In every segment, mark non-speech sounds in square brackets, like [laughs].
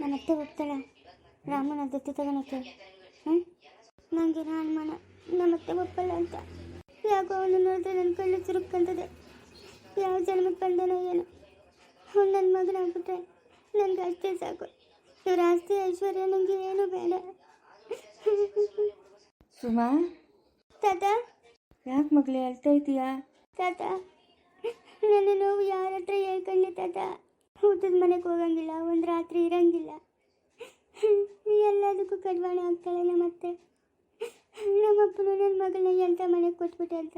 ನನ್ನ ಅತ್ತೆ ಹೋಗ್ತಾಳೆ. ರಾಮನ ದತ್ತು ತಗೊಳಕ್ಕೆ ಹ್ಞೂ ನನಗೆ ಅನುಮಾನ ನಮ್ಮ ಅತ್ತೆ ಒಪ್ಪಲ್ಲ ಅಂತ. ಯಾಕೋ ಅವನು ನೋಡಿದ್ರೆ ನನ್ನ ಕಳ್ಳು ಚುರುಕ್ಕಂತದೆ ಯಾವ ಜನ್ಮಕ್ಕೆ ಬಂದನೋ ಏನೋ. ಅವ್ನು ನನ್ನ ಮಗನಾಗ್ಬಿಟ್ರೆ ನನಗೆ ಅಷ್ಟೇ ಸಾಕು. ಇವ್ರ ಆಸ್ತಿ ಐಶ್ವರ್ಯ ನನಗೆ ಏನು ಬೇಡ. ಸುಮಾ? ತಾತ? ಯಾಕೆ ಮಗಳೇ ಅಳ್ತಾ ಇದೀಯಾ? ತಾತ? ನನ್ನ ನೋವು ಯಾರ ಹತ್ರ ಹೇಳ್ಕೊಂಡೆ ತಾತ. ಊಟದ ಮನೆಗೆ ಹೋಗಂಗಿಲ್ಲ, ಒಂದು ರಾತ್ರಿ ಇರಂಗಿಲ್ಲ. ಎಲ್ಲದಕ್ಕೂ ಕಡ್ವಾಣೆ ಆಗ್ತಾಳೆ ನಮ್ಮತ್ತೆ ನಮ್ಮಪ್ಪನು ನನ್ನ ಮಗಳನ್ನ ಎಂಥ ಮನೆಗೆ ಕೊಟ್ಬಿಟ್ಟೆ ಅಂತ.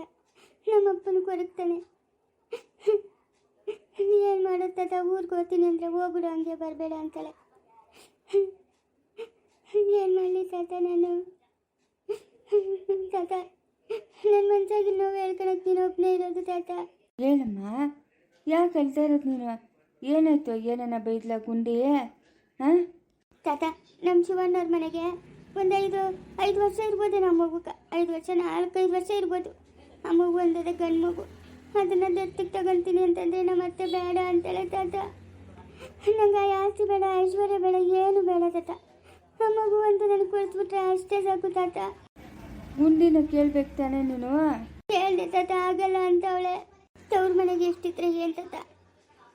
ನಮ್ಮಪ್ಪನು ಕೊರಗ್ತಾನೆ. ಏನು ಮಾಡೋದು ತಾತ? ಊರಿಗೆ ಹೋಗ್ತೀನಿ ಅಂದರೆ ಹೋಗ್ಬಿಡು, ಹಂಗೆ ಬರಬೇಡ ಅಂತಾಳೆ. ಏನು ಮಾಡಲಿ ತಾತ ನಾನು? ತಾತ ನನ್ನ ಮನ್ಸಾಗಿ ನೋವು ಹೇಳ್ಕೊಳಕ್ಕೆ ನೀನು ಒಬ್ಬನೇ ಇರೋದು ತಾತ. ಏನಮ್ಮ ಯಾಕೆ ಅಳ್ತಾ ಇರೋದು ನೀನು? ಏನಾಯ್ತು ಏನನ್ನ ಬೈದ್ಲ ಗುಂಡಿ? ಹಾಂ? ತಾತ ನಮ್ಮ ಶಿವಣ್ಣವ್ರ ಮನೆಗೆ ಒಂದು ಐದು ಐದು ವರ್ಷ ಇರ್ಬೋದು ನಮ್ಮ ಮಗುಗೆ ಐದು ವರ್ಷ ನಾಲ್ಕೈದು ವರ್ಷ ಇರ್ಬೋದು. ಆ ಮಗು ಒಂದದ ಗಂಡು ಮಗು. ಅದನ್ನು ದತ್ತಕ್ಕೆ ತಗೊಂತೀನಿ ಅಂತಂದರೆ ನಮ್ಮ ಅತ್ತೆ ಬೇಡ ಅಂತೇಳಿ ತಾತ. ನಂಗೆ ಆಸ್ತಿ ಬೇಡ ಐಶ್ವರ್ಯ ಬೇಡ ಏನು ಬೇಡ ತಾತ. ನಮ್ಮ ಮಗು ಅಂತ ನನಗೆ ಕೊಡ್ಸ್ಬಿಟ್ರೆ ಅಷ್ಟೇ ಸಾಕು ತಾತ. ಗುಂಡಿನ ಕೇಳ್ಬೇಕು ತಾನೆ ನೀನು? ಕೇಳಿದೆ ತಾತ ಆಗಲ್ಲ ಅಂತವಳೆ ತವ್ರ ಮನೆಗೆ ಎಷ್ಟಿದ್ರೆ ಏನು ತಾತ.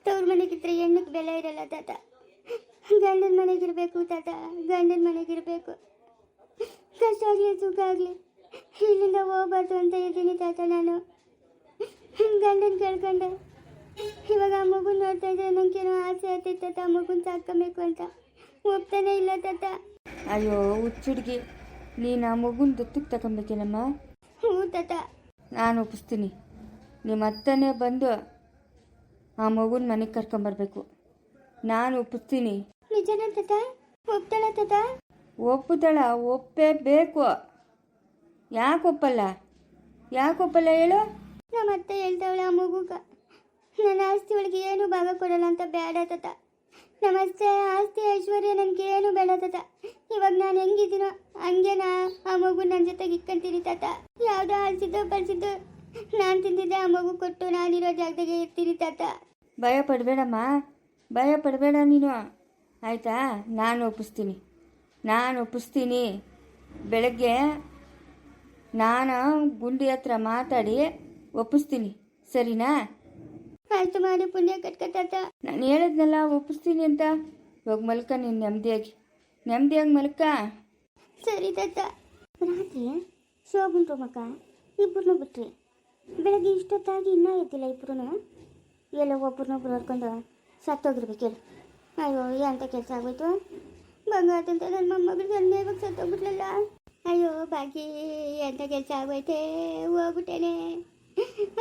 ತವ್ರ ಮನೆಗಿದ್ರೆ ಹೆಣ್ಣಕ್ಕೆ ಬೆಲೆ ಇರಲ್ಲ ತಾತ. ಗಂಡನ ಮನೆಗಿರ್ಬೇಕು ತಾತ ಗಂಡನ ಮನೆಗಿರ್ಬೇಕು. ಕಷ್ಟ ಆಗಲಿ ಸುಖ ಆಗಲಿ. ಇಲ್ಲಿಂದ ಹೋಗ್ಬಾರ್ದು ಅಂತ ಇದ್ದೀನಿ ತಾತ ನಾನು. ಗಂಡನ ಕೇಳ್ಕೊಂಡೆ. ಇವಾಗ ಆ ಮಗುನ ನೋಡ್ತಾ ಇದ್ರೆ ನನಗೇನೋ ಆಸೆ ಆಗ್ತೈತೆ ತಾತ ಆ ಮಗುನ ಸಾಕೋಬೇಕು ಅಂತ. ಒಪ್ತಾನೆ ಇಲ್ಲ ತಾತ. ಅಯ್ಯೋ ಹುಚ್ಚುಡ್ಗಿ ನೀನು ಆ ಮಗುನ ದತ್ತಕ್ಕೆ ತಗೊಂಬೇಕೇನಮ್ಮ? ಹ್ಞೂ ತಾತ. ನಾನು ಒಪ್ಪಿಸ್ತೀನಿ. ನಿಮ್ಮ ಅತ್ತನೇ ಬಂದು ಆ ಮಗುನ ಮನೆಗೆ ಕರ್ಕೊಂಬರ್ಬೇಕು ನಾನು ಒಪ್ಪಿಸ್ತೀನಿ ನಿಜನ ತಾತ ಒಪ್ತಾಳ ತಾತ ಒಪ್ಪುತ್ತಾಳ ಒಪ್ಪೇ ಬೇಕು ಯಾಕೆ ಒಪ್ಪಲ್ಲ? ಯಾಕೆ ಒಪ್ಪಲ್ಲ ಹೇಳು? ನಮ್ಮ ಅತ್ತೆ ಹೇಳ್ತಾವಳೆ ಆ ಮಗುಗ. ನನ್ನ ಆಸ್ತಿ ಒಳಗೆ ಏನು ಭಾಗ ಕೊಡಲ್ಲ ಅಂತ ಬೇಡ ತತ. ನಮಸ್ತೆ ಅತ್ತೆ ಆಸ್ತಿ ಐಶ್ವರ್ಯ ನನಗೆ ಏನು ಬೇಡ ತತ. ಇವಾಗ ನಾನು ಹೆಂಗಿದ್ದೀನೋ ಹಂಗೆ ನಾ ಆ ಮಗು ನನ್ನ ಜೊತೆಗೆ ಇಕ್ಕಂತೀನಿ ತಾತ. ಯಾವುದೋ ಆಲ್ಸಿದ್ದು ಬಳ್ಸಿದ್ದು ನಾನು ತಿಂದಿದ್ದೆ ಆ ಮಗು ಕೊಟ್ಟು ನಾನಿರೋ ಜಾಗದಾಗೆ ಇರ್ತೀನಿ ತಾತ. ಭಯ ಪಡಬೇಡಮ್ಮ ಭಯ ಪಡಬೇಡ ನೀನು. ಆಯಿತಾ? ನಾನು ಒಪ್ಪಿಸ್ತೀನಿ. ನಾನು ಒಪ್ಪಿಸ್ತೀನಿ. ಬೆಳಗ್ಗೆ ನಾನು ಗುಂಡಿ ಹತ್ರ ಮಾತಾಡಿ ಒಪ್ಪಿಸ್ತೀನಿ. ಸರಿನಾ? ಆಯ್ತು ಮಾಡಿ ಪುಣ್ಯ ಕಟ್ಕ ತಾತ. ನಾನು ಹೇಳಿದ್ನಲ್ಲ ಒಪ್ಪಿಸ್ತೀನಿ ಅಂತ. ಇವಾಗ ಮಲ್ಕ ನೀನು ನೆಮ್ಮದಿಯಾಗಿ ನೆಮ್ಮದಿಯಾಗಿ ಮಲ್ಕ. ಸರಿ ತಾತ. ರಾತ್ರಿ ಶೋಭನ್ ರೂಮಕ್ಕ ಇಬ್ಬರನ್ನೂ ಬಿಟ್ರಿ. ಬೆಳಗ್ಗೆ ಇಷ್ಟೊತ್ತಾಗಿ ಇನ್ನೂ ಎದ್ದಿಲ್ಲ ಇಬ್ಬರೂ ಎಲ್ಲೋ ಒಬ್ರನ್ನೊಬ್ರು ನೋಡ್ಕೊಂಡು ಸತ್ತೋಗಿರ್ಬೇಕು ಹೇಳು. ಅಯ್ಯೋ ಎಂಥ ಕೆಲಸ ಆಗೋಯ್ತು? ಬಂಗಾರದಂತ ನನ್ನ ಮೊಮ್ಮಗಳಿಗೆ ಅನ್ಯಾಯವಾಗಿ ಸತ್ತೋಗ್ಬಿಟ್ಲಲ್ಲ. ಅಯ್ಯೋ, ಬಾಕಿ ಎಂಥ ಕೆಲಸ ಆಗೋಯ್ತೆ? ಹೋಗ್ಬಿಟ್ಟೇನೆ.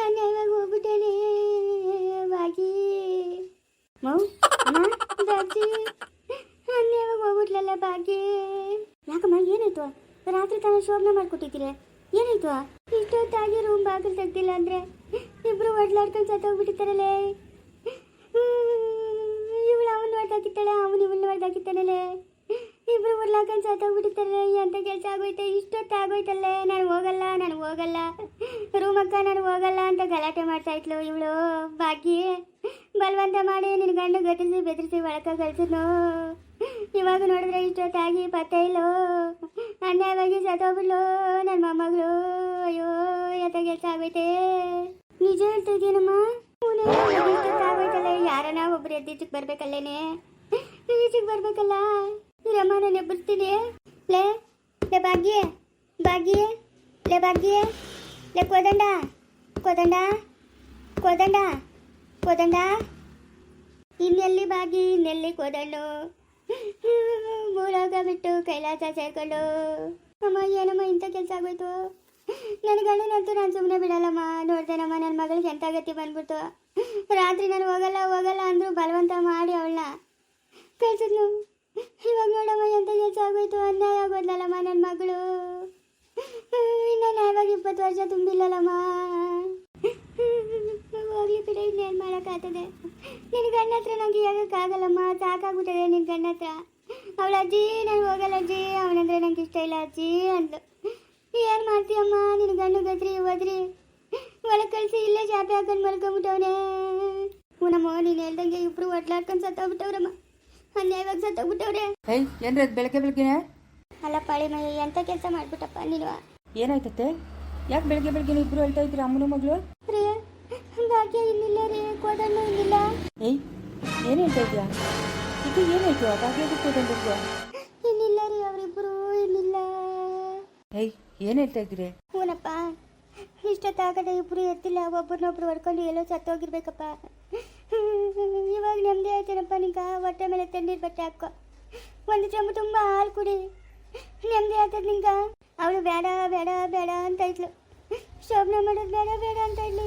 ಅನ್ಯಾಯವಾಗಿ ಹೋಗ್ಬಿಟ್ಟೇನೆ. ಬಾಕಿ. ಮೌ ಬಾಕಿ ಅನ್ಯಾಯವಾಗಿ ಹೋಗ್ಬಿಟ್ಲಲ್ಲ ಬಾಕಿ. ಯಾಕಮ್ಮ, ಏನಾಯ್ತು? ರಾತ್ರಿ ತಾನೇ ಶೋಭನೆ ಮಾಡ್ಕೊಟ್ಟಿದ್ದೀರಿ? ಏನಾಯ್ತು? ಇಷ್ಟೊತ್ತಾಗಿ ರೂಮ್ ಬಾಗಿಲು ತೆಗ್ದಿಲ್ಲ ಅಂದ್ರೆ ಇಬ್ರು ಒಡ್ಲಾಡ್ಕೊಂಡು ಸತ್ತೋಗ್ಬಿಟ್ಟಿರ್ತಾರಲ್ಲೇ. ಇವಳು ಅವನು ಹೊಡೆದಾಕಿತ್ತಾಳೆ ಅವನು ಇವಳನ್ನ ಹೊಡೆದಾಕಿತ್ತಾನಲ್ಲೇ ಇಬ್ರು ಉರ್ಲಾಕೊಂಡು ಸತ್ತೋಗ್ಬಿಟ್ಟಿರ್ತಾರೆ ಎಂತ ಕೆಲಸ ಆಗೋಯ್ತೆ? ಇಷ್ಟೊತ್ತು ಆಗೋಯ್ತಲ್ಲೇ ನಾನು ಹೋಗಲ್ಲ ನಾನು ಹೋಗಲ್ಲ. ರೂಮಕ್ಕ ನಾನು ಹೋಗಲ್ಲ ಅಂತ ಗಲಾಟೆ ಮಾಡ್ತಾ ಇದ್ಲು ಇವಳು. ಬಾಕಿ ಬಲವಂತ ಮಾಡಿ ನಿನ್ನ ಗಂಡು ಗತಿಸಿ ಬೆದರಿಸಿ, ಒಳಕ ಕಳ್ಸಿದ್ನು ಇವಾಗ ನೋಡಿದ್ರೆ ಇಷ್ಟೊತ್ತಾಗಿ ಪತ್ತೆ ಇಲ್ಲೋ. ಅನ್ಯಾಯವಾಗಿ ಸತ್ತೋಗ್ಬಿಡ್ಲು ನನ್ನ ಮೊಮ್ಮಗಳು. ಅಯ್ಯೋ ಎತ್ತ ಕೆಲಸ ನಿಜ ಹೇಳ್ತಿದ್ದೀನಮ್ಮ ಆಗೋಯ್ತಲ್ಲ ಯಾರನ್ನ ಒಬ್ರು ಎದ್ದಿದ್ದಕ್ಕೆ ಬರ್ಬೇಕಲ್ಲೇನೆ? ಈಚೆಗೆ ಬರ್ಬೇಕಲ್ಲ? ಇರಮ್ಮ ನಾನು ಎಬ್ಬರ್ತೀನಿ ಲೇ ಲೇ ಭಾಗ್ಯ ಭಾಗ್ಯ, ಲೇ ಭಾಗ್ಯ, ಲೇ ಕೋದಂಡ ಕೋದಂಡ ಕೋದಂಡ ಕೋದಂಡ. ಇನ್ನೆಲ್ಲಿ ಬಾಗಿ ಇನ್ನೆಲ್ಲಿ ಕೋದಣ್ಣು [laughs] ಮೂರಾಗ ಬಿಟ್ಟು ಕೈಲಾಸ ಸೇರ್ಕೊಂಡು, ಅಮ್ಮ, ಏನಮ್ಮ ಇಂಥ ಕೆಲಸ ಆಗೋಯ್ತು ನನ್ನ ಗಂಡನಂತೂ ನಾನು ಸುಮ್ಮನೆ ಬಿಡಲ್ಲಮ್ಮ. ನೋಡ್ತೇನಮ್ಮ ನನ್ನ ಮಗಳಿಗೆ ಎಂಥ ಗತಿ ಬಂದ್ಬಿಡ್ತು. ರಾತ್ರಿ ನಾನು ಹೋಗಲ್ಲ ಹೋಗಲ್ಲ ಅಂದ್ರು ಬಲವಂತ ಮಾಡಿ ಅವಳನ್ನ ಕಳ್ಸಿದ್ನು ಇವಾಗ ನೋಡಮ್ಮ ಎಂಥ ಕೆಲಸ ಆಗೋಯ್ತು ಅನ್ಯಾಯ ಆಗೋದ್ಲಲ್ಲಮ್ಮ ನನ್ನ ಮಗಳು. ಇನ್ನು ಇವಾಗ ಇಪ್ಪತ್ತು ವರ್ಷ ತುಂಬಿಲ್ಲಲ್ಲಮ್ಮ. ಹೋಗ್ಲಿ ಬಿಡ ಇನ್ನೇನು ಮಾಡೋಕ್ಕಾಗ್ತದೆ ನಿನ್ನ ಗಂಡ ಹತ್ರ ನಂಗೆ ಹೇಳೋಕ್ಕಾಗಲ್ಲಮ್ಮ ಸಾಕಾಗ್ಬಿಟ್ಟಿದೆ ನಿನ್ನ ಗಂಡ ಹತ್ರ. ಅವಳ ಅಜ್ಜಿ ನಾನು ಹೋಗಲ್ಲ ಅಜ್ಜಿ. ಅವನಂದ್ರೆ ನಂಗೆ ಇಷ್ಟ ಇಲ್ಲ ಅಜ್ಜಿ ಅಂದ್ಲು. ಏನು ಮಾಡ್ತೀಯಮ್ಮ? ನಿನ್ನ ಗಂಡು ಗದ್ರಿ ಹೋದ್ರಿ. ಒಳಗೆ ಕಳಿಸಿ ಇಲ್ಲೇ ಚಾಪೆ ಹಾಕೊಂಡು ಮಲ್ಕೊಂಬಿಟ್ಟವನೇ. ಹೂನಮ್ಮ ನೀನು ಹೇಳ್ದಂಗೆ ಇಬ್ರು ಒಟ್ಲಾಡ್ಕೊಂಡು ಸತ್ತೋಗ್ಬಿಟ್ಟವ್ರಮ್ಮ. ಅನ್ಯಾಯವಾಗಿ ಸತ್ತೋಗ್ಬಿಟ್ಟವ್ರೆ. ಏಯ್ ಏನ್ರಿ ಅದು ಬೆಳಗ್ಗೆ ಬೆಳಗ್ಗೆನೆ? ಅಲ್ಲ ಪಾಳಿ ಮೈ ಎಂಥ ಕೆಲಸ ಮಾಡ್ಬಿಟ್ಟಪ್ಪ ನೀನು? ಏನಾಯ್ತತ್ತೆ? ಯಾಕೆ ಬೆಳಗ್ಗೆ ಬೆಳಗ್ಗೆ ಇಬ್ರು ಹೇಳ್ತಾ ಇದ್ರಿ ಅಮ್ಮನ ಮಗಳು? ರೀ ಭಾಗ್ಯ ಇನ್ನಿಲ್ಲ ರೀ ಕೋದಣ್ಣ ಇನ್ನಿಲ್ಲ. ಏಯ್ ಏನು ಹೇಳ್ತಾ ಇದೆಯಾ? ಇದು ಏನಾಯ್ತು ಭಾಗ್ಯ ಬಿಟ್ಟು ಇನ್ನಿಲ್ಲ ರೀ ಅವರಿಬ್ಬರು ಇನ್ನಿಲ್ಲ. ಏಯ್ ಏನು ಹೇಳ್ತಾ ಇದ್ದೀರಿ? ಹೂನಪ್ಪ ಇಷ್ಟೊತ್ತಾಗದೆ ಇಬ್ರು ಎತ್ತಿಲ್ಲ ಒಬ್ಬರನ್ನೊಬ್ರು ಹೊಡ್ಕೊಂಡು ಎಲ್ಲೋ ಸತ್ತೋಗಿರ್ಬೇಕಪ್ಪ. ಇವಾಗ ನೆಮ್ಮದಿ ಆಯ್ತೇನಪ್ಪ ನಿಂಗ? ಹೊಟ್ಟೆ ಮೇಲೆ ತಣ್ಣೀರು ಬಟ್ಟೆ ಹಾಕೋ ಒಂದು ಚಂಬು ತುಂಬ ಹಾಲು ಕುಡಿ. ನೆಮ್ಮದಿ ಆಯ್ತದ ನಿಂಗ? ಅವಳು ಬೇಡ ಬೇಡ ಬೇಡ ಅಂತ ಇದ್ಲು. ಶೋಭನ ಮಾಡೋದು ಬೇಡ ಬೇಡ ಅಂತ ಇದ್ಲು.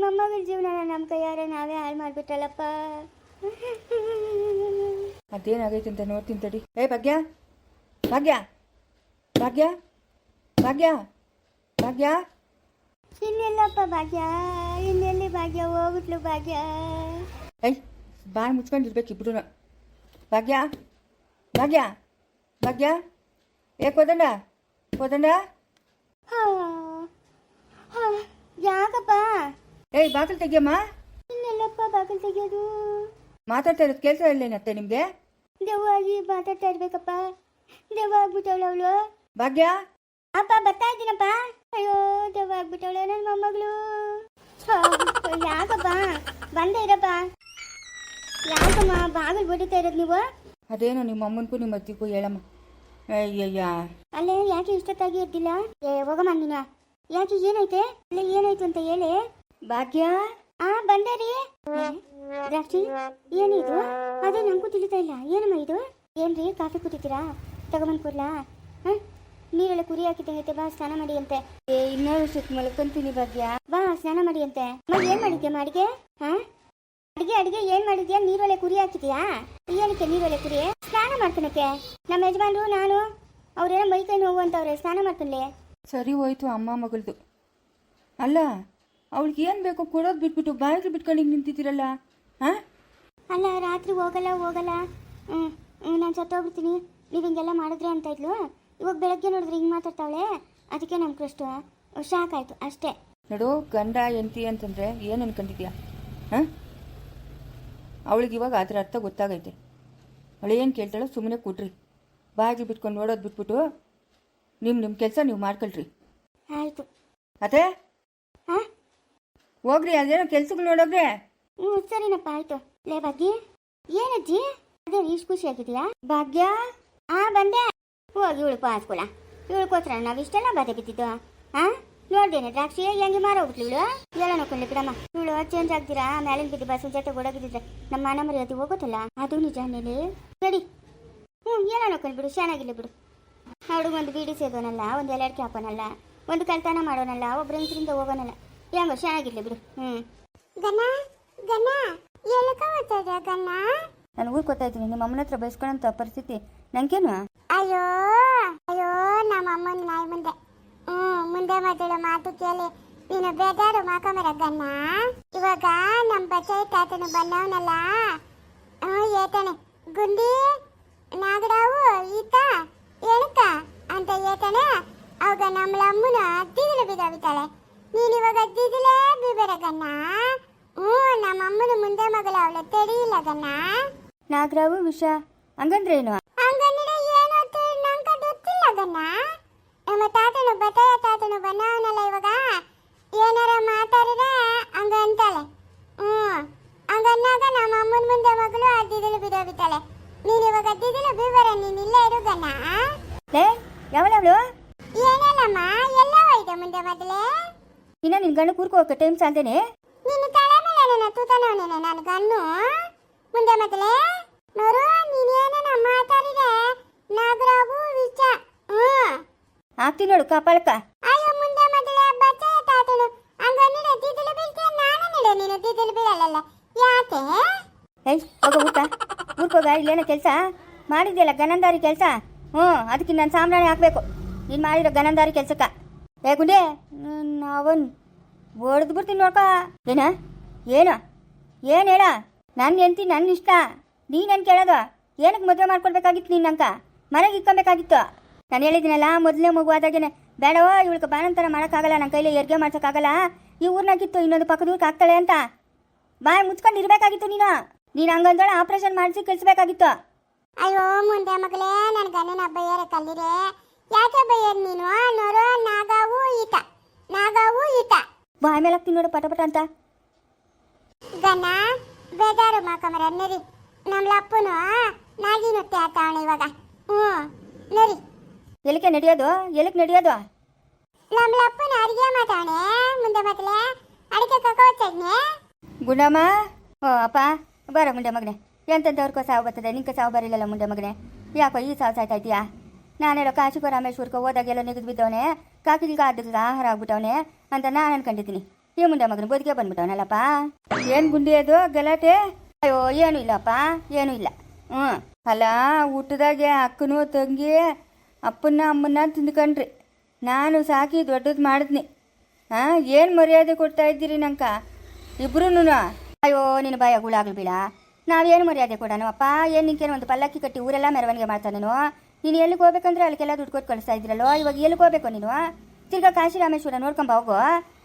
ಮೊಮ್ಮಗಳ ಜೀವನ ನಮ್ಮ ಕೈಯಾರೆ ನಾವೇ ಹಾಳು ಮಾಡ್ಬಿಟ್ಟಲ್ಲಪ್ಪ ಅದೇನಾಗೈತೆ ಅಂತ ನೋಡ್ತೀನಿ ತಡಿ. ಏ ಭಾಗ್ಯ. ಭಾಗ್ಯ. ಭಾಗ್ಯ. ಭಾಗ್ಯ. ಭಾಗ್ಯ. ಇನ್ನೆಲ್ಲಪ್ಪ ಭಾಗ್ಯ? ಇನ್ನೆಲ್ಲಿ ಭಾಗ್ಯ? ಹೋಗ್ಬಿಟ್ಲು ಭಾಗ್ಯ. ಏಯ್ ಬಾಯಿ ಮುಚ್ಕೊಂಡಿರ್ಬೇಕು ಇಬ್ರು. ಭಾಗ್ಯ. ಭಾಗ್ಯ. ಭಾಗ್ಯ. ಏ ಕೋದಂಡ. ಕೋದಂಡ ಹಾ. ಹಾ. ಯಾಕಪ್ಪ ಏಯ್ ಬಾಗಿಲು ತೆಗಿಯಮ್ಮ. ಇನ್ನೆಲ್ಲಪ್ಪ ಬಾಗಿಲು ತೆಗಿಯೋದು. ಮಾತಾಡ್ತಾ ಇರೋದು ಕೆಲಸ ಇರ್ಲೇನತ್ತೆ ನಿಮಗೆ? ದೆವ್ವಾಗಿ ಮಾತಾಡ್ತಾ ಇರ್ಬೇಕಪ್ಪ. ದೆವ್ವ ಆಗ್ಬಿಟ್ಟವಳು ಅವಳು. ಭಾಗ್ಯ? ಅಪ್ಪ ಬರ್ತಾ ಇದ್ದೀನಪ್ಪ. ಅಯ್ಯೋ ದೆವ್ವ ಆಗ್ಬಿಟ್ಟವಳು ನನ್ನ ಮೊಮ್ಮಗಳು. ಯಾಕಪ್ಪ? ಬಂದೇ ಇರಪ್ಪ. ಯಾಕಮ್ಮ ಬಾಗಿಲು ಬಡಿತಾ ಇರೋದು ನೀವು? ಅದೇನೋ ನಿಮ್ಮ ಅಮ್ಮನಿಗೂ ನಿಮ್ಮ ಅತ್ತಿಗೂ ಹೇಳಮ್ಮ. ಅಯ್ಯಯ್ಯ. ಅಲ್ಲೇ ಯಾಕೆ ಇಷ್ಟೊತ್ತಾಗಿ ಎದ್ದಿಲ್ಲ? ಏ ಹೋಗಮ್ಮ ನೀನು. ಯಾಕೆ ಏನೈತೆ ಅಲ್ಲೇ ಏನಾಯ್ತು ಅಂತ ಹೇಳಿ. ಭಾಗ್ಯ? ಆ ಬಂದೆ ರೀ ದ್ರಾಕ್ಷಿ ಏನಿದು? ಅದೇ ನಂಗೂ ತಿಳಿತಾ ಇಲ್ಲ. ಏನಮ್ಮ ಇದು? ಏನ್ರಿ, ಕಾಫಿ ಕುಡಿತೀರಾ? ತಗೊಂಬಂದ್ ಕೊಡ್ಲಾ? ಹ? ನೀರೆಲ್ಲ ಕುರಿ ಹಾಕಿದಂಗೈತೆ ಬಾ, ಸ್ನಾನ ಮಾಡಿ ಅಂತೆ. ಏ ಇನ್ನೊಂದು ಸುತ್ತ ಮಲ್ಕೊಂತೀನಿ ಭಾಗ್ಯ. ಬಾ, ಸ್ನಾನ ಮಾಡಿ ಅಂತೆ. ಅಮ್ಮ, ಏನ್ ಮಾಡಿದ್ಯಮ್ಮ ಅಡಿಗೆ? ಹಾ? ಅಡಿಗೆ ಅಡಿಗೆ, ಏನ್ ಮಾಡಿದ್ಯಾ? ನೀರೊಳೆ ಕುರಿ ಹಾಕಿದ್ಯಾ? ಏನಕ್ಕೆ ನೀರೊಳೆ ಕುರಿ? ಸ್ನಾನ ಮಾಡ್ಕೊಳಕ್ಕೆ ನಮ್ಮ ಯಜಮಾನ್ರು, ನಾನು, ಅವ್ರೇನೋ ಮೈ ಕೈ ನೋವು ಅಂತವ್ರೆ, ಸ್ನಾನ ಮಾಡ್ತಾನೆ ಸರಿ ಹೋಯ್ತು ಅಮ್ಮ ಮಗಳದು. ಅಲ್ಲ ಅವಳಿಗೆ ಏನು ಬೇಕೋ ಕೊಡೋದು ಬಿಟ್ಬಿಟ್ಟು ಬಾಯಿಗೆ ಬಿಟ್ಕೊಂಡು ಹಿಂಗೆ ನಿಂತಿದ್ದೀರಲ್ಲ ಹಾಂ? ಅಲ್ಲ ರಾತ್ರಿ ಹೋಗಲ್ಲ ಹೋಗಲ್ಲ. ನಾನು ಸತ್ತೋಗ್ಬಿಡ್ತೀನಿ. ನೀವು ಹಿಂಗೆಲ್ಲ ಮಾಡಿದ್ರೆ ಅಂತ ಇದ್ಲು. ಇವಾಗ ಬೆಳಗ್ಗೆ ನೋಡಿದ್ರೆ ಹಿಂಗೆ ಮಾತಾಡ್ತಾವಳೆ ಅದಕ್ಕೆ ನಮ್ಮ ಕೃಷ್ಟು ಶಾಕ್ ಆಯಿತು ಅಷ್ಟೇ. ನೋಡು ಗಂಡ ಎಂತಿ ಅಂತಂದರೆ ಏನು ಅನ್ಕೊಂಡಿದ್ಯಾ? ಹಾಂ? ಅವಳಿಗೆ ಇವಾಗ ಅದರ ಅರ್ಥ ಗೊತ್ತಾಗೈತೆ. ಏನು ಕೇಳ್ತಾಳೋ ಸುಮ್ಮನೆ ಕೊಡ್ರಿ. ಬಾಗಿಲು ಬಿಟ್ಕೊಂಡು ನೋಡೋದು ಬಿಟ್ಬಿಟ್ಟು ನಿಮ್ಮ ನಿಮ್ಮ ಕೆಲಸ ನೀವು ಮಾಡ್ಕೊಳ್ರಿ. ಆಯಿತು. ಅದೇ ಹಾಂ? ಹೋಗ್ರಿ, ಅದೇನೋ ಕೆಲ್ಸಕ್ಕೆ ನೋಡೋಗ್ರೆ. ಹ್ಞೂ ಸರಿನಪ್ಪ, ಆಯ್ತು. ಲೇ ಬಗ್ಗೆ ಏನಜ್ಜಿ ಅದೇ ಇಷ್ಟು ಖುಷಿ ಆಗಿದ್ಯಾ? ಭಾಗ್ಯ? ಆ, ಬಂದೆ. ಹೋಗಿ ಇವಳು ಪಾಸ್ಕೊಳ ಇವಳಿಗೋಸ್ಕರ ನಾವು ಇಷ್ಟೆಲ್ಲ ಬಾಧೆ ಬಿದ್ದಿದ್ದು? ಹಾ ನೋಡ್ದೇನೆ, ದ್ರಾಕ್ಷಿ ಹೆಂಗೆ ಮಾರೋಗ್ಬಿಟ್ಲು ಇವಳು? ಎಲ್ಲ ನೋಡ್ಕೊಂಡು ಬಿಡಮ್ಮ. ಇವಳು ಚೇಂಜ್ ಆಗ್ತೀರಾ ಮೇಲಿನ ಬಿದ್ದು ಬಸ್ ಜೊತೆ ಓಡೋಗಿದ್ದಿದ್ರೆ ನಮ್ಮ ಮಾನ ಮರ್ಯಾದೆ ಹೋಗುತ್ತಲ್ಲ ಅದು ನಿಜ ನೇಲಿ ರೆಡಿ ಹ್ಞೂ ನೋಡ್ಕೊಂಡು ಬಿಡು ಚೆನ್ನಾಗಿಲ್ಲ ಬಿಡು. ಹುಡುಗೊಂದು ಬೀಡಿ ಸೇದೋನಲ್ಲ, ಒಂದು ಎಲೆಡ್ಕೆ ಹಾಕೋನಲ್ಲ, ಒಂದು ಕಳ್ತನ ಮಾಡೋನಲ್ಲ ಒಬ್ಬರ ಹೆಂಗಸರಿಂದ ಹೋಗೋನಲ್ಲ. ಹೆಂಗೋ ಚೆನ್ನಾಗಿರ್ಲಿ ಬಿಡು. ಹ್ಞೂ ಗನ ಗನ ಎಲ್ಕ ಹೋಗ್ತದ ಗನ ನಾನು ಊರಿಗೆ ಗೊತ್ತಾ ಇದ್ದೀನಿ ನಿಮ್ಮ ಅಮ್ಮನ ಹತ್ರ ಬೈಸ್ಕೊಳ್ಳೋಂಥ ಪರಿಸ್ಥಿತಿ. ನಂಗೇನು? ಅಯ್ಯೋ ಅಯ್ಯೋ ನಮ್ಮ ಅಮ್ಮನ ನಾಯಿ ಮುಂದೆ. ಹ್ಮ್ ಮುಂದೆ ಮಾತಾಡೋ ಮಾತು ಕೇಳಿ. ನೀನು ಬೇಜಾರು ಮಾಕೊಂಬರ ಗನ್ನ ಇವಾಗ ನಮ್ಮ ಬಚಾಯಿ ತಾತನು ಬಂದವನಲ್ಲ. ಹ್ಞೂ ಏತಾನೆ. ಗುಂಡಿ ನಾಗರಾವು ಈತ ಎಣಕ ಅಂತ ಏತಾನೆ. ಅವಾಗ ನಮ್ಮ ಅಮ್ಮನ ದಿಗಿಲು ಬಿದ್ದಾಳೆ ನೀನು ಇವಾಗ ದಿಗಿಲೇ ಬಿಬೇರ ಗನ್ನ ಹ್ಞೂ ನಮ್ಮ ಅಮ್ಮನ ಮುಂದೆ ಮಗಳ ಅವಳ ತಡಿಯಿಲ್ಲ ಗನ್ನ ನಾಗರಾವು ವಿಷ ಹಂಗಂದ್ರೆ ಏನು? ಅಂತ ನಂಗೆ ಗೊತ್ತಿಲ್ಲ ಗನ್ನ ನಮ್ಮ ತಾತನು ಬತ್ತಾಯ ತಾತನು ಬಂದವನಲ್ಲ ಇವಾಗ. ಏನಾರ ಮಾತಾಡಿದ್ರೆ ಹಂಗ ಅಂತಾಳೆ ಹ್ಮ್ ಹಂಗನ್ನಾಗ ನಮ್ಮ ಅಮ್ಮನ ಮುಂದೆ ಮಗಳು ಅದ್ದಿದಲು ಬಿದ್ದೋಗಿದ್ದಾಳೆ ನೀನು ಇವಾಗ ಅದ್ದಿದಲು ಬೀವರ ನೀನು ಇಲ್ಲೇ ಇರು ಗನ್ನ ಲೇ ಯಾವಳವಳು ಏನೇನಮ್ಮ ಎಲ್ಲ ಹೋಯ್ತು ಮುಂದೆ ಮೊದಲೇ? ಇನ್ನ ನಿನ್ ಗಂಡ ಕೂರ್ಕೋಕೆ ಟೈಮ್ ಸಾಲ್ದೇನೆ? ನಿನ್ನ ತಲೆ ಮೇಲೆ ನನ್ನ ತೂತನವನೇನೆ ನನ್ನ ಗಣ್ಣು ಮುಂದೆ ಮೊದಲೇ? ನೋಡು ನೀನೇನ ಮಾತಾಡಿದೆ. ನಾಗರಾವು ವಿಚ ಹಾಕ್ತೀನಿ ನೋಡು ಕಪಾಳಕ್ಕ ಅಯ್ಯೋ ಮುಂದೆ ಮೊದಲೇ ಬಚ್ಚಯ ತಾತನು. ಹಂಗ ನಿಡ ತಿದ್ದಲು ಬೀಳ್ತೀಯ? ನಾನು ನಿಡ ನೀನು ತಿದ್ದಲು ಬೀಳಲ್ಲ ಯಾಕೆ? ಏಯ್ ಹೋಗ ಊಟ. ಊರ್ಕೋಗ ಇಲ್ಲೇನೋ ಕೆಲಸ? ಮಾಡಿದ್ಯಲ್ಲ ಗನಂದಾರಿ ಕೆಲಸ? ಹ್ಞೂ ಅದಕ್ಕೆ ನಾನು ಸಾಂಬ್ರಾಣಿ ಹಾಕಬೇಕು. ನೀನು ಮಾಡಿರೋ ಗನಂದಾರಿ ಕೆಲ್ಸಕ್ಕ. ಏ ಗುಂಡೆ ಅವನ್ ಹೊಡೆದು ಬಿಡ್ತೀನಿ ನೋಡ್ಕ. ಏನ? ಏನು? ಏನು ಹೇಳ? ನನ್ನ ಎಂತಿ ನನ್ನ ಇಷ್ಟ. ನೀ ನನ್ ಕೇಳೋದು? ಏನಕ್ಕೆ ಮದುವೆ ಮಾಡ್ಕೊಡ್ಬೇಕಾಗಿತ್ತು ನೀನು ನಂಗೆ? ಮನೆಗೆ ಇಕ್ಕೊಬೇಕಾಗಿತ್ತು. ನಾನು ಹೇಳಿದ್ದೀನಲ್ಲ ಮೊದಲನೇ ಮಗು ಆದಾಗೇನೆ ಬೇಡವೋ ಇವಳಿಗೆ ಬಾನಂತರ ಮಾಡೋಕ್ಕಾಗಲ್ಲ ನನ್ನ ಕೈಲಿ ಹೆರಿಗೆ ಮಾಡ್ಸೋಕ್ಕಾಗಲ್ಲ. ಈ ಊರ್ನಾಗಿತ್ತು, ಇನ್ನೊಂದು ಪಕ್ಕದ ಊರಿಗೆ ಹಾಕ್ತಾಳೆ ಅಂತ. ಬಾಯ್ ಮುಚ್ಕೊಂಡು ಇರಬೇಕಾಗಿತ್ತು ನೀನು. ನೀನು ಹಂಗಂದೋಳ ಆಪ್ರೇಷನ್ ಮಾಡಿಸಿ ಕಳಿಸ್ಬೇಕಾಗಿತ್ತು. ಅಯ್ಯೋ, ಮುಂದೆ ಮಗಳೇ ನನ್ನ ಗಂಡನ ಏರ ಕಲ್ಲಿರೆ ಯಾಕೆ ಬೈಯರ್ ನೀನು? ನೋಡು ನಾಗಾವು ಈತ. ನಾಗಾವು ಈತ. ಬಾಯ್ ಮೇಲೆ ಹಾಕ್ತೀನಿ ನೋಡು ಪಟ ಪಟ ಅಂತ. ಗನ್ನ ಬೇಜಾರು ಮಾಕಮರ ನರಿ. ನಮ್ಮ ಲಪ್ಪನು ನಾಗಿನು ಆತಾವಣ ಇವಾಗ. ಹ್ಞೂ ನರಿ. ಎಲ್ಲಿಗೆ ನಡೆಯೋದು? ಎಲ್ಲಿಗೆ ನಡೆಯೋದು? ನಮ್ಮ ಲಪ್ಪನ ಅಡಿಗೆ ಮಾತಾವಣೆ ಮುಂದೆ ಮಕ್ಕಳೇ ಅಡಿಗೆ ಚಟ್ನಿ ಗುಂಡಮ್ಮ? ಓ ಅಪ್ಪ ಬರ ಮುಂಡೆ ಮಗನೆ. ಎಂತ ಸಾವು ಬರ್ತದೆ? ನಿಂಗೆ ಸಾವು ಬರಲಿಲ್ಲ ಮುಂಡೆ ಮಗನೆ. ಯಾಕೋ ಈ ಸಾವು ಸಾಯ್ತಾ ಇದೆಯಾ? ನಾನೆಲ್ಲೋ ಕಾಶಿ ರಾಮೇಶ್ವರ್ಕೋ ಹೋದಾಗೆಲ್ಲ ನಿಗದ್ ಬಿದ್ದವನೆ ಕಾಕಿಲ್ಗ ಅದ್ದಕ್ಕೆ ಆಹಾರ ಆಗ್ಬಿಟ್ಟವನೆ ಅಂತ ನಾನು ಅನ್ಕೊಂಡಿದ್ದೀನಿ ಈ ಮುಂದೆ ಮಗನ ಬದುಕೆ ಬಂದ್ಬಿಟ್ಟವನಲ್ಲಪ್ಪ. ಏನು ಗುಂಡಿ ಅದು? ಗಲಾಟೆ? ಅಯ್ಯೋ, ಏನೂ ಇಲ್ಲಪ್ಪ, ಏನೂ ಇಲ್ಲ. ಹ್ಞೂ ಅಲ್ಲ, ಊಟದಾಗೆ ಅಕ್ಕನೂ ತಂಗಿ ಅಪ್ಪನ ಅಮ್ಮನ್ನ ತಿಂದ್ಕೊಂಡ್ರಿ. ನಾನು ಸಾಕಿ ದೊಡ್ಡದು ಮಾಡಿದ್ನಿ. ಹಾಂ, ಏನು ಮರ್ಯಾದೆ ಕೊಡ್ತಾ ಇದ್ದೀರಿ ನಂಕ? ಇಬ್ರು ಅಯ್ಯೋ, ನಿನ್ನ ಬಾಯ ಗುಳಾಗ್ಲು ಬೀಳ ನಾವೇನು ಮರ್ಯಾದೆ ಕೊಡೋಣ ಅಪ್ಪ ಏನು ನಿಂಕೇನು ಒಂದು ಪಲ್ಲಕ್ಕಿ ಕಟ್ಟಿ ಊರೆಲ್ಲ ಮೆರವಣಿಗೆ ಮಾಡ್ತಾನೇನು? ನೀನು ಎಲ್ಲಿಗೆ ಹೋಗ್ಬೇಕಂದ್ರೆ ಅಲ್ಲಿಗೆಲ್ಲ ದುಡ್ಡು ಕೊಟ್ಟು ಕಳಿಸ್ತಾ ಇದ್ರಲ್ಲೋ? ಇವಾಗ ಎಲ್ಲಿಗೆ ಹೋಗ್ಬೇಕು ನೀನು? ತಿರ್ಗಾ ಕಾಶಿ ರಾಮೇಶ್ವರ ನೋಡ್ಕೊಂಬ ಹೋಗು.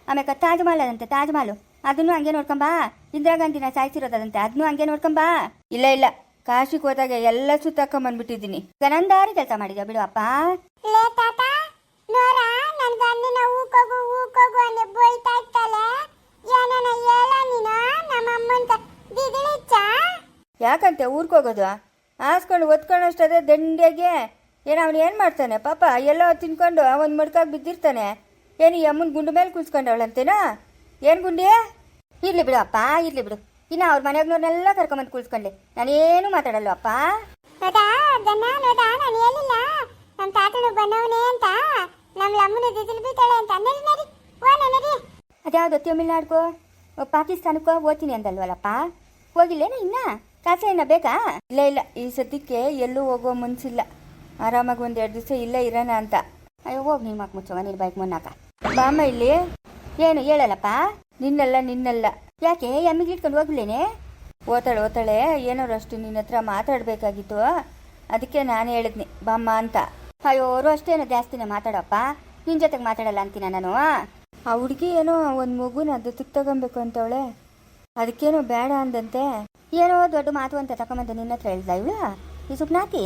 ಆಮೇಲೆ ತಾಜ್ ಮಹಲ್ ಅದಂತೆ ತಾಜ್ ಮಹಲ್ ಅದನ್ನು ಹಂಗೆ ನೋಡ್ಕೊಂಬಾ. ಇಂದಿರಾ ಗಾಂಧಿನ ಸಾಯಿಸಿರೋದಂತೆ ಅದನ್ನು ಹಂಗೆ ನೋಡ್ಕೊಂಬಾ. ಇಲ್ಲ ಇಲ್ಲ. ಕಾಶಿಗೆ ಹೋದಾಗ ಎಲ್ಲ ಸುತ್ತಾಕೊಂಬಂದ್ಬಿಟ್ಟಿದ್ದೀನಿ ಗನಂದಾರಿ ಕೆಲಸ ಮಾಡಿದ್ಯಾ ಬಿಡು ಅಪ್ಪ ಯಾಕಂತೆ ಊರ್ಕೋಗೋದು ಹೋಗೋದು? ಹಾಸ್ಕೊಂಡು ಒತ್ಕೊಂಡಷ್ಟದೇ ದಂಡೆಗೆ ಏನು ಅವನು ಏನು ಮಾಡ್ತಾನೆ? ಪಾಪ ಎಲ್ಲೋ ತಿನ್ಕೊಂಡು ಒಂದು ಮಡ್ಕಾಗಿ ಬಿದ್ದಿರ್ತಾನೆ. ಏನು ಈ ಅಮ್ಮನ ಗುಂಡು ಮೇಲೆ ಕುಳ್ಸ್ಕೊಂಡವಳಂತೇನಾ? ಏನು ಗುಂಡಿ? ಇರಲಿ ಬಿಡು ಅಪ್ಪ ಇರಲಿ ಬಿಡು. ಇನ್ನು ಅವ್ರ ಮನೆಯವ್ರನ್ನೆಲ್ಲ ಕರ್ಕೊಂಬಂದು ಕುಳ್ಸ್ಕೊಂಡೆ ನಾನೇನು ಅದ್ಯಾವ್ದು ಹೇಳಿಲ್ಲ. ನಮ್ಮ ತಾತನು ಬಂದವನೇ ಅಂತ. ನಮ್ಮ ಲಮ್ಮನ ಬೀತಾಳೆ ಅಂತ. ನರಿ ನರಿ ಓ ನರಿ ಅದ್ಯಾವುದು ತಮಿಳ್ನಾಡ್ಕೋ? ಪಾಕಿಸ್ತಾನಕ್ಕೋ ಓದ್ತೀನಿ ಅಂದಲ್ವಲ್ಲಪ್ಪ? ಹೋಗಿಲ್ಲೇನ ಇನ್ನ? ಕಾಸು ಏನ ಬೇಕಾ? ಇಲ್ಲ ಇಲ್ಲ, ಈ ಸದ್ಯಕ್ಕೆ ಎಲ್ಲೂ ಹೋಗೋ ಮುನ್ಸಿಲ್ಲ. ಆರಾಮಾಗಿ ಒಂದು ಎರಡು ದಿವಸ ಇಲ್ಲೇ ಇರೋಣ ಅಂತ. ಅಯ್ಯೋ, ಹೋಗಿ ನಿಮ್ಮ ಮಕ್ಕ ಮುಚ್ಚವ ನೀನು ಬೈಕ್ ಮುನ್ನಾಕ. ಬಾಮ್ಮ ಇಲ್ಲಿ? ಏನು, ಹೇಳಲ್ಲಪ್ಪ? ನಿನ್ನಲ್ಲ ನಿನ್ನಲ್ಲ. ಯಾಕೆ, ಎಮ್ಮಿಗೆ ಇಟ್ಕೊಂಡು ಹೋಗ್ಲೇನೆ? ಓತಾಳೆ ಓತಾಳೆ ಏನಾರು ಅಷ್ಟು ನಿನ್ನ ಹತ್ರ ಮಾತಾಡಬೇಕಾಗಿತ್ತು. ಅದಕ್ಕೆ ನಾನು ಹೇಳಿದ್ನಿ, ಬಾಮ್ಮ ಅಂತ. ಅಯ್ಯೋ, ಅವರು ಅಷ್ಟೇನೋ ಜಾಸ್ತಿನೇ ಮಾತಾಡಪ್ಪ. ನಿನ್ನ ಜೊತೆಗೆ ಮಾತಾಡಲ್ಲ ಅಂತೀನ ನಾನು, ಆ? ಹುಡುಗಿ ಏನೋ ಒಂದು ಮಗುನ ದತ್ತಕ್ಕೆ ತಗೊಬೇಕು ಅಂತವಳೆ. ಅದಕ್ಕೇನೋ ಬೇಡ ಅಂದಂತೆ. ಏನೋ ದೊಡ್ಡ ಮಾತು ಅಂತ ತಕೊಂಬಂದು ನಿನ್ನ ಹತ್ರ ಹೇಳ್ದ ಇವಳು? ಈ ಸುಪ್ನಾತಿ,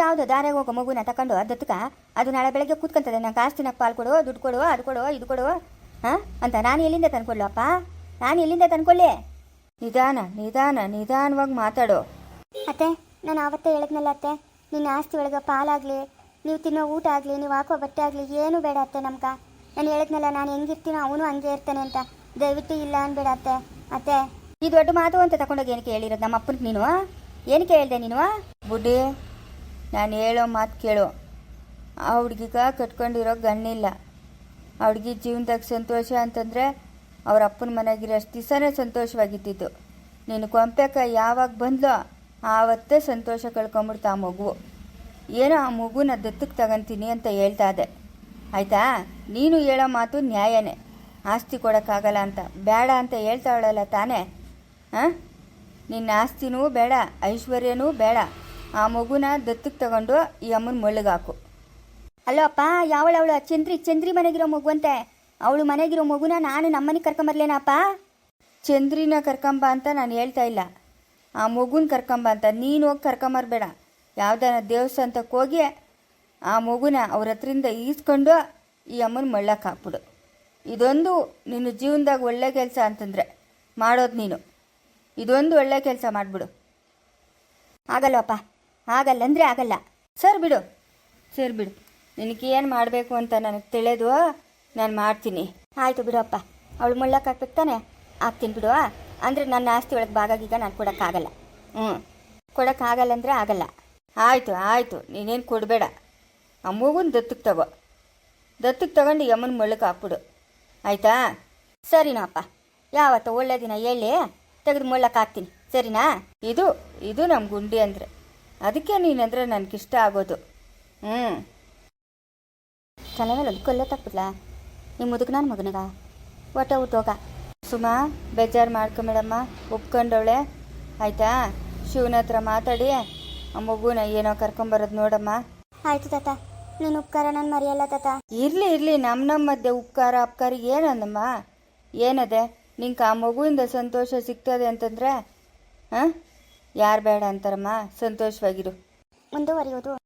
ಯಾವುದೋ ದಾರಿಗೆ ಹೋಗೋ ಮಗುನ ತಕೊಂಡು ದತ್ತಕ ಅದು ನಾಳೆ ಬೆಳಗ್ಗೆ ಕೂತ್ಕೊಂತದೆ, ನಂಗೆ ಆಸ್ತಿನಾಗ ಪಾಲು ಕೊಡು, ದುಡ್ಡು ಕೊಡು, ಅದು ಕೊಡು, ಇದು ಕೊಡು, ಹಾಂ? ಅಂತ ನಾನು ಎಲ್ಲಿಂದ ತಂದ್ಕೊಳ್ಳು ಅಪ್ಪ? ನಾನು ಎಲ್ಲಿಂದ ತಂದ್ಕೊಳ್ಳಿ ನಿಧಾನ ನಿಧಾನ, ನಿಧಾನವಾಗಿ ಮಾತಾಡು. ಅತ್ತೆ, ನಾನು ಆವತ್ತೇ ಹೇಳಿದ್ನಲ್ಲ ಅತ್ತೆ, ನಿನ್ನ ಆಸ್ತಿ ಒಳಗೆ ಪಾಲಾಗಲಿ, ನೀವು ತಿನ್ನೋ ಊಟ ಆಗಲಿ, ನೀವು ಹಾಕೋ ಬಟ್ಟೆ ಆಗಲಿ ಏನೂ ಬೇಡ ಅತ್ತೆ ನಮ್ಗೆ. ನಾನು ಹೇಳಿದ್ನಲ್ಲ ನಾನು ಹೆಂಗಿರ್ತೀನೋ ಅವನು ಹಂಗೆ ಇರ್ತಾನೆ ಅಂತ. ದಯವಿಟ್ಟು ಇಲ್ಲ ಅನ್ಬೇಡ ಅತ್ತೆ. ಅತ್ತೆ ಈ ದೊಡ್ಡ ಮಾತು ಅಂತ ತಗೊಂಡೋಗಿ ಏನಕ್ಕೆ ಹೇಳಿರೋದು? ನಮ್ಮ ಅಪ್ಪನಿಗೆ ನೀನು? ಏನಕ್ಕೆ ಹೇಳ್ದೆ ನೀನು? ಬುಡ್ಡಿ, ನಾನು ಹೇಳೋ ಮಾತು ಕೇಳು. ಆ ಹುಡುಗಿಗ ಕಟ್ಕೊಂಡಿರೋ ಗಣ್ಣಿಲ್ಲ ಆ ಹುಡುಗಿ ಜೀವನದಾಗ ಸಂತೋಷ ಅಂತಂದರೆ ಅವ್ರ ಅಪ್ಪನ ಮನೆಗಿರೋ ಅಷ್ಟು ದಿವಸನೇ ಸಂತೋಷವಾಗಿದ್ದಿದ್ದು. ನೀನು ಕೊಂಪೆಕ ಯಾವಾಗ ಬಂದ್ಲೋ ಆವತ್ತೇ ಸಂತೋಷ ಕಳ್ಕೊಂಬಿಡ್ತು ಆ ಮಗು. ಏನೋ ಆ ಮಗುನ ದತ್ತಕ್ಕೆ ತಗೊಂತೀನಿ ಅಂತ ಹೇಳ್ತಾ ಇದೆ ಆಯಿತಾ? ನೀನು ಹೇಳೋ ಮಾತು ನ್ಯಾಯನೇ. ಆಸ್ತಿ ಕೊಡೋಕ್ಕಾಗಲ್ಲ ಅಂತ. ಬೇಡ ಅಂತ ಹೇಳ್ತಾವಳಲ್ಲ ತಾನೇ? ಹಾಂ? ನಿನ್ನ ಆಸ್ತಿನೂ ಬೇಡ ಐಶ್ವರ್ಯನೂ ಬೇಡ. ಆ ಮಗುನ ದತ್ತಕ್ಕೆ ತಗೊಂಡು ಈ ಅಮ್ಮನ ಮುಳ್ಳಗಾಕು. ಅಲ್ಲೋ ಅಪ್ಪ ಯಾವಳು ಅವಳು ಚಂದ್ರಿ ಚಂದ್ರಿ ಮನೆಗಿರೋ ಮಗುವಂತೆ. ಅವಳು ಮನೆಗಿರೋ ಮಗುನ ನಾನು ನಮ್ಮನೆಗೆ ಕರ್ಕೊಂಬರ್ಲೇನಪ್ಪ? ಚಂದ್ರಿನ ಕರ್ಕೊಂಬ ಅಂತ ನಾನು ಹೇಳ್ತಾ ಇಲ್ಲ. ಆ ಮಗುನ ಕರ್ಕೊಂಬ ಅಂತ ನೀನು ಹೋಗಿ ಕರ್ಕೊಂಬರ್ಬೇಡ. ಯಾವ್ದಾರ ದೇವಸ್ಥಾನಕ್ಕೆ ಹೋಗಿ ಆ ಮಗುನ ಅವ್ರ ಹತ್ರಿಂದ ಈಸ್ಕೊಂಡು ಈ ಅಮ್ಮನ ಮಳ್ಳಕ್ಕೆ ಹಾಕ್ಬಿಡು. ಇದೊಂದು ನಿನ್ನ ಜೀವನದಾಗ ಒಳ್ಳೆ ಕೆಲಸ ಅಂತಂದರೆ. ಮಾಡೋದು ನೀನು. ಇದೊಂದು ಒಳ್ಳೆ ಕೆಲಸ ಮಾಡಿಬಿಡು. ಆಗಲ್ಲಪ್ಪ ಆಗಲ್ಲ ಅಂದರೆ ಆಗಲ್ಲ. ಸರ್, ಬಿಡು. ಸರ್, ಬಿಡು. ನಿನಗೆ ಏನು ಮಾಡಬೇಕು ಅಂತ ನನಗೆ ತಿಳಿದು ನಾನು ಮಾಡ್ತೀನಿ. ಆಯಿತು ಬಿಡಪ್ಪ. ಅವಳು ಮುಳ್ಳಕ್ಕೆ ಹಾಕ್ಬೇಕು ತಾನೆ ಹಾಕ್ತೀನಿ ಬಿಡು ಅಂದರೆ ನನ್ನ ಆಸ್ತಿ ಒಳಗೆ ಭಾಗಾಗೀಗ ನಾನು ಕೊಡೋಕ್ಕಾಗಲ್ಲ. ಹ್ಞೂ. ಕೊಡೋಕ್ಕಾಗಲ್ಲ ಅಂದರೆ ಆಗಲ್ಲ. ಆಯಿತು ಆಯಿತು. ನೀನೇನು ಕೊಡಬೇಡ. ಮಗುನ ದತ್ತಕ್ಕೆ ತಗೋ. ದತ್ತಕ್ಕೆ ತಗೊಂಡು ಯಮ್ಮನ ಮುಳ್ಳಕ್ಕೆ ಹಾಕ್ಬಿಡು. ಆಯಿತಾ? ಸರಿನಪ್ಪ. ಯಾವತ್ತು ಒಳ್ಳೆ ದಿನ ಹೇಳಿ. ತೆಗೆದು ಮುಳ್ಳಕ್ಕೆ ಹಾಕ್ತೀನಿ. ಸರಿನಾ? ಇದು ಇದು ನಮ್ಮ ಗುಂಡಿ ಅಂದರೆ. ಅದಕ್ಕೆ ನೀನಂದ್ರೆ ನನಗಿಷ್ಟ ಆಗೋದು. ಹ್ಞೂ ತಲೆ ಮೇಲೆ ಒಂದು ಕೊಲ್ಲೆ ತಪ್ಪಿಲ್ಲ ನಿಮ್ಮ ಮುದುಕ ನಾನು ಮಗನಿಗ? ಒಟ್ಟ ಹೋಗ. ಸುಮಾ ಬೇಜಾರು ಮಾಡ್ಕೊಂಬೇಡಮ್ಮ ಒಪ್ಕೊಂಡವಳೆ. ಆಯಿತಾ? ಶಿವನ ಹತ್ರ ಮಾತಾಡಿ. ಆ ಮಗುನ ಏನೋ ಕರ್ಕೊಂಬರೋದು ನೋಡಮ್ಮ. ಆಯ್ತು ತಾತ. ನೀನು ಉಪಕಾರ ನಾನು ಮರೆಯಲ್ಲ ತಾತ. ಇರಲಿ ಇರಲಿ. ನಮ್ಮ ನಮ್ಮ ಮಧ್ಯೆ ಉಪಕಾರ ಅಪಕಾರ ಏನಂದಮ್ಮ? ಏನದೆ? ನಿಂಗೆ ಆ ಮಗುವಿಂದ ಸಂತೋಷ ಸಿಗ್ತದೆ ಅಂತಂದ್ರೆ ಹಾಂ? ಯಾರು ಬೇಡ ಅಂತಾರಮ್ಮ? ಸಂತೋಷವಾಗಿರು. ಮುಂದುವರಿಯೋದು.